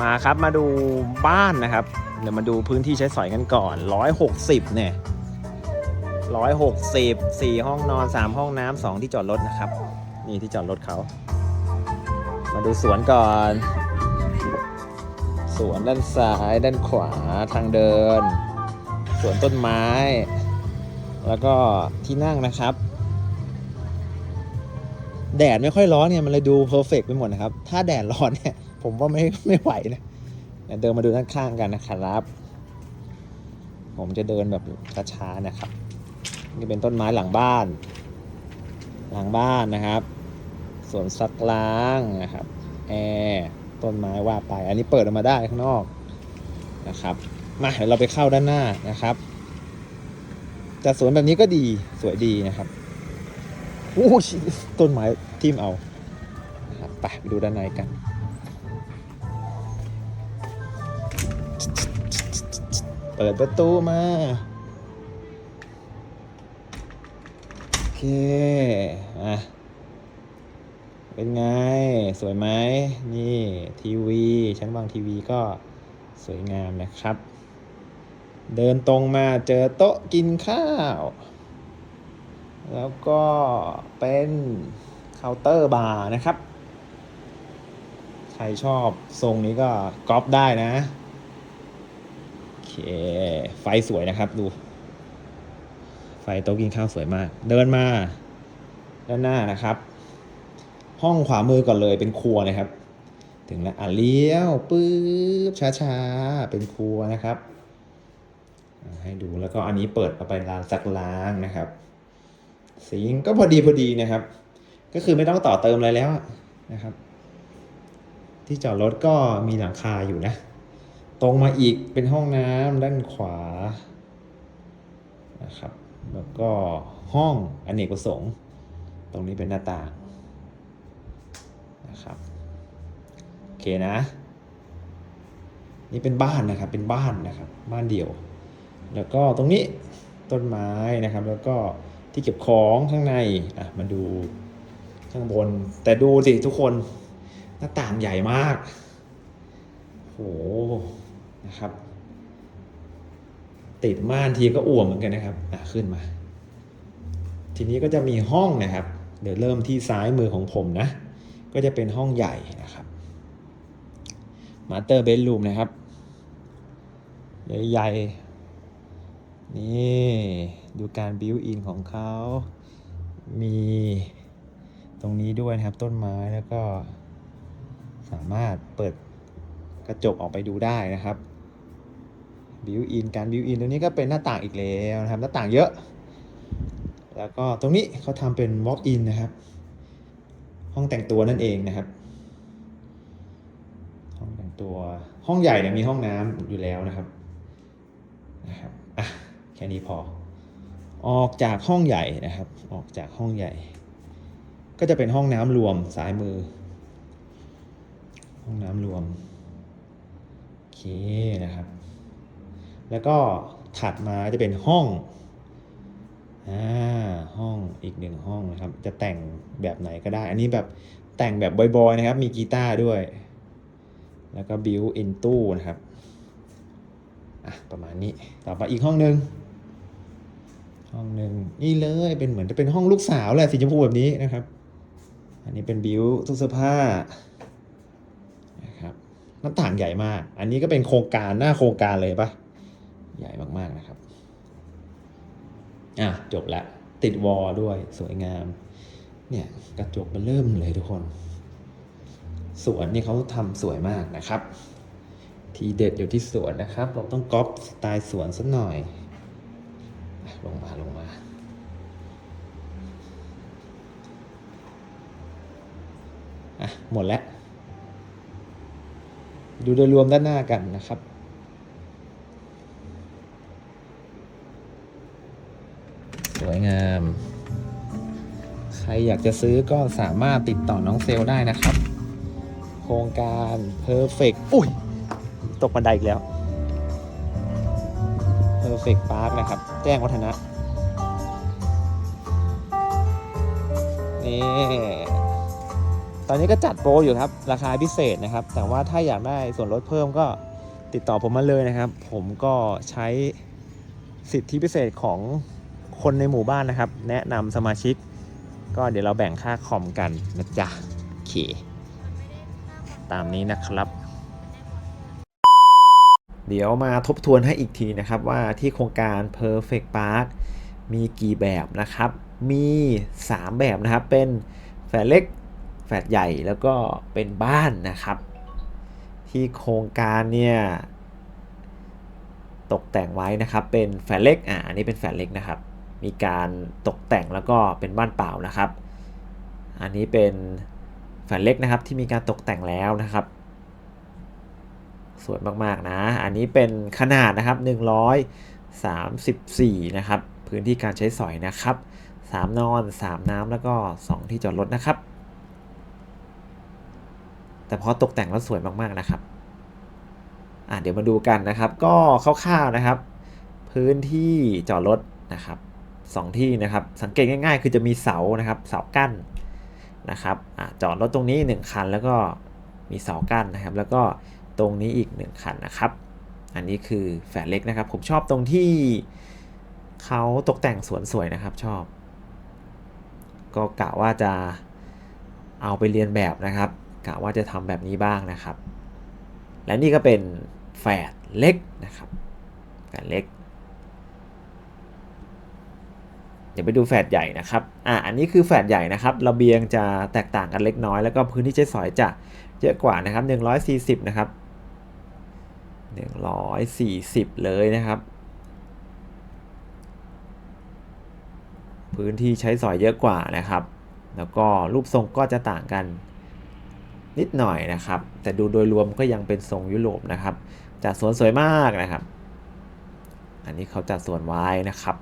มาครับมาดูบ้านนะครับ เดี๋ยวมาดูพื้นที่ใช้สอยกันก่อน 160 เนี่ย 160 4 ห้องนอน 3 ห้องน้ำ2ที่จอดรถนะครับ นี่ที่จอดรถเขา มาดูสวนก่อน สวนด้านซ้ายด้านขวาทางเดิน สวนต้นไม้ แล้วก็ที่นั่งนะครับแดดไม่ค่อยร้อนเนี่ยมันเลยดูเพอร์เฟกไปหมดนะครับ ถ้าแดดร้อนเนี่ย ผมว่าไม่ไม่ไหวนะเดินมาดูด้านข้างกันนะครับ ผมจะเดินแบบช้าๆนะครับ นี่เป็นต้นไม้หลังบ้าน หลังบ้านนะครับสวนซักล้างนะครับแอร์ต้นไม้ว่าไป อันนี้เปิดออกมาได้ข้างนอกนะครับมาเดี๋ยวเราไปเข้าด้านหน้านะครับแต่สวนแบบนี้ก็ดีสวยดีนะครับโอ้ต้นไม้ทิ่มเอาไปดูด้านในกัน ปิดประตูมาโอเคอะเป็นไง สวยไหมนี่ทีวีชั้นวางทีวีก็สวยงามนะครับ เดินตรงมาเจอโต๊ะกินข้าว แล้วก็เป็นเคาน์เตอร์บาร์นะครับ ใครชอบทรงนี้ก็ก๊อปได้นะ เค ไฟสวยนะครับดู ไฟโต๊ะกินข้าวสวยมาก เดินมาด้านหน้านะครับ ห้องขวามือก่อนเลยเป็นครัวนะครับ ถึงแล้วอะเลี้ยวปื๊บช้าๆ เป็นครัวนะครับ ให้ดูแล้วก็อันนี้เปิดเอาไปลานซักล้างนะครับสิงก็พอดีพอดีนะครับ ก็คือไม่ต้องต่อเติมอะไรแล้วนะครับ ที่จอดรถก็มีหลังคาอยู่นะ ตรงมาอีกเป็นห้องน้ำด้านขวานะครับ แล้วก็ห้องอเนกประสงค์ ตรงนี้เป็นหน้าต่างนะครับโอเคนะ นี่เป็นบ้านนะครับเป็นบ้านนะครับ บ้านเดี่ยว แล้วก็ตรงนี้ต้นไม้นะครับ แล้วก็ที่เก็บของข้างในอะมาดูข้างบน แต่ดูสิทุกคนหน้าต่างใหญ่มากโห นะครับ ติดม่านทีก็อ่วมเหมือนกันนะครับอะขึ้นมา ทีนี้ก็จะมีห้องนะครับ เดี๋ยวเริ่มที่ซ้ายมือของผมนะ ก็จะเป็นห้องใหญ่นะครับมาสเตอร์เบดรูมนะครับ ใหญ่ๆ นี่ดูการบิวอินของเขา มีตรงนี้ด้วยนะครับต้นไม้แล้วก็สามารถเปิดกระจกออกไปดูได้นะครับ บิวอินการบิวอินตรงนี้ก็เป็นหน้าต่างอีกแล้วนะครับ หน้าต่างเยอะ แล้วก็ตรงนี้เขาทำเป็น walk in นนะครับ ห้องแต่งตัวนั่นเองนะครับ ห้องแต่งตัวห้องใหญ่เนี่ยมีห้องน้ำอยู่แล้วนะครับนะครับอะแค่นี้พอ ออกจากห้องใหญ่นะครับ ออกจากห้องใหญ่ ก็จะเป็นห้องน้ำรวมซ้ายมือ ห้องน้ำรวมโอเคนะครับ แล้วก็ถัดมาจะเป็นห้องอ่าห้องอีกหนึ่งห้องนะครับ จะแต่งแบบไหนก็ได้ อันนี้แบบแต่งแบบบอยๆนะครับ มีกีตาร์ด้วย แล้วก็บิวอินตู้นะครับอะประมาณนี้ต่อไปอีกห้องหนึ่งห้องหนึ่งนี่เลยเป็นเหมือนจะเป็นห้องลูกสาวแหละสีชมพูแบบนี้นะครับ อันนี้เป็นบิวตู้เสื้อผ้านะครับหน้าต่างใหญ่มาก อันนี้ก็เป็นโครงการหน้าโครงการเลยปะ ใหญ่มากๆนะครับ อะ จบละ ติดวอลด้วยสวยงาม เนี่ยกระจกมันเริ่มเลยทุกคน สวนนี่เขาทำสวยมากนะครับ ทีเด็ดอยู่ที่สวนนะครับ เราต้องก๊อปสไตล์สวนสักหน่อย ลงมาลงมาอะหมดแล้ว ดูโดยรวมด้านหน้ากันนะครับ สวยงาม ใครอยากจะซื้อก็สามารถติดต่อน้องเซลได้นะครับ โครงการ Perfect อุ้ย ตกบันไดอีกแล้ว Perfect Park นะครับ แจ้งวัฒนะ นี่ ตอนนี้ก็จัดโปรอยู่ครับ ราคาพิเศษนะครับ แต่ว่าถ้าอยากได้ส่วนลดเพิ่มก็ติดต่อผมมาเลยนะครับ ผมก็ใช้สิทธิพิเศษของ คนในหมู่บ้านนะครับ แนะนำสมาชิก ก็เดี๋ยวเราแบ่งค่าคอมกันนะจ๊ะโอเคตามนี้นะครับ เดี๋ยวมาทบทวนให้อีกทีนะครับว่าที่โครงการ Perfect Park มีกี่แบบนะครับ มี 3 แบบนะครับ เป็นแฝดเล็ก แฝดใหญ่แล้วก็เป็นบ้านนะครับ ที่โครงการเนี่ยตกแต่งไว้นะครับ เป็นแฝดเล็ก อ่าอันนี้เป็นแฝดเล็กนะครับ มีการตกแต่งแล้วก็เป็นบ้านเปล่านะครับ อันนี้เป็นแฝดเล็กนะครับที่มีการตกแต่งแล้วนะครับ สวยมากๆนะ อันนี้เป็นขนาดนะครับ 134 นะครับ พื้นที่การใช้สอยนะครับ 3 นอน 3 น้ำแล้วก็ 2 ที่จอดรถนะครับ แต่พอตกแต่งแล้วสวยมากๆนะครับอะเดี๋ยวมาดูกันนะครับ ก็คร่าวๆนะครับ พื้นที่จอดรถนะครับ สองที่นะครับ สังเกตง่ายๆ คือจะมีเสานะครับ เสากั้นนะครับอจอดรถตรงนี้ 1 คัน แล้วก็มีเสากั้นนะครับ แล้วก็ตรงนี้อีก 1 คันนะครับ อันนี้คือแฝดเล็กนะครับ ผมชอบตรงที่เขาตกแต่งสวนสวยนะครับชอบ ก็กะว่าจะเอาไปเรียนแบบนะครับกะว่าจะทำแบบนี้บ้างนะครับ และนี่ก็เป็นแฝดเล็กนะครับแฝดเล็ก เดี๋ยวไปดูแฝดใหญ่นะครับอะอันนี้คือแฝดใหญ่นะครับระเบียงจะแตกต่างกันเล็กน้อย แล้วก็พื้นที่ใช้สอยจะเยอะกว่านะครับ 140 นะครับ 140 เลยนะครับ พื้นที่ใช้สอยเยอะกว่านะครับ แล้วก็รูปทรงก็จะต่างกันนิดหน่อยนะครับ แต่ดูโดยรวมก็ยังเป็นทรงยุโรปนะครับจัดสวนสวยมากนะครับ อันนี้เขาจัดสวนไว้นะครับ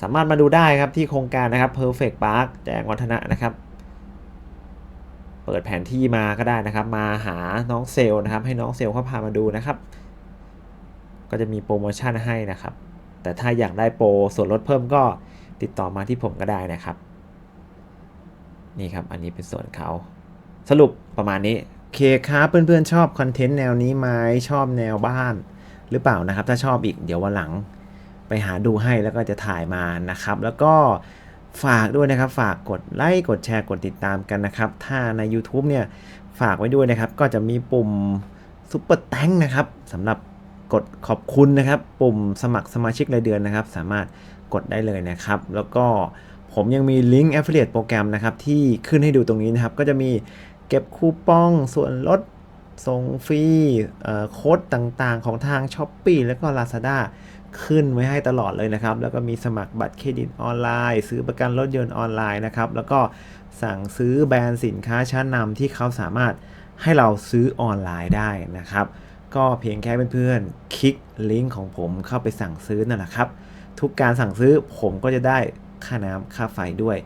สามารถมาดูได้ครับที่โครงการนะครับ Perfect Park แจ้งวัฒนะนะครับ เปิดแผนที่มาก็ได้นะครับ มาหาน้องเซลนะครับ ให้น้องเซลเขาพามาดูนะครับ ก็จะมีโปรโมชั่นให้นะครับ แต่ถ้าอยากได้โปรส่วนลดเพิ่มก็ติดต่อมาที่ผมก็ได้นะครับ นี่ครับอันนี้เป็นส่วนเขาสรุปประมาณนี้โอเคครับเพื่อนๆชอบคอนเทนต์แนวนี้ไหมชอบแนวบ้านหรือเปล่านะครับ ถ้าชอบอีกเดี๋ยววันหลัง ไปหาดูให้แล้วก็จะถ่ายมานะครับ แล้วก็ฝากด้วยนะครับ ฝากกดไลค์กดแชร์กดติดตามกันนะครับ ถ้าใน YouTube เนี่ยฝากไว้ด้วยนะครับ ก็จะมีปุ่มซุปเปอร์แตงนะครับสำหรับกดขอบคุณนะครับ ปุ่มสมัครสมาชิกรายเดือนนะครับ สามารถกดได้เลยนะครับ แล้วก็ผมยังมีลิงก์ Affiliate โปรแกรมนะครับ ที่ขึ้นให้ดูตรงนี้นะครับ ก็จะมีเก็บคูปองส่วนลด ส่งฟรีเออโค้ดต่างๆ ของทาง s h อ p e e แล้วก็ Lazada ขึ้นไว้ให้ตลอดเลยนะครับ แล้วก็มีสมัครบัตรเครดิตออนไลน์ ซื้อประกันรถยนต์ออนไลน์นะครับ แล้วก็สั่งซื้อแบรนด์สินค้าชั้นนำที่เขาสามารถให้เราซื้อออนไลน์ได้นะครับ ก็เพียงแค่เพื่อนๆคลิกลิงก์ของผมเข้าไปสั่งซื้อนั่นแหละครับ ทุกการสั่งซื้อผมก็จะได้ค่าน้ำค่าไฟด้วย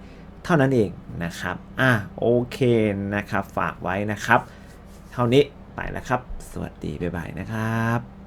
เท่านั้นเองนะครับ อะโอเคนะครับ ฝากไว้นะครับ เท่านี้ ไปแล้วครับ สวัสดีบ๊ายบายนะครับ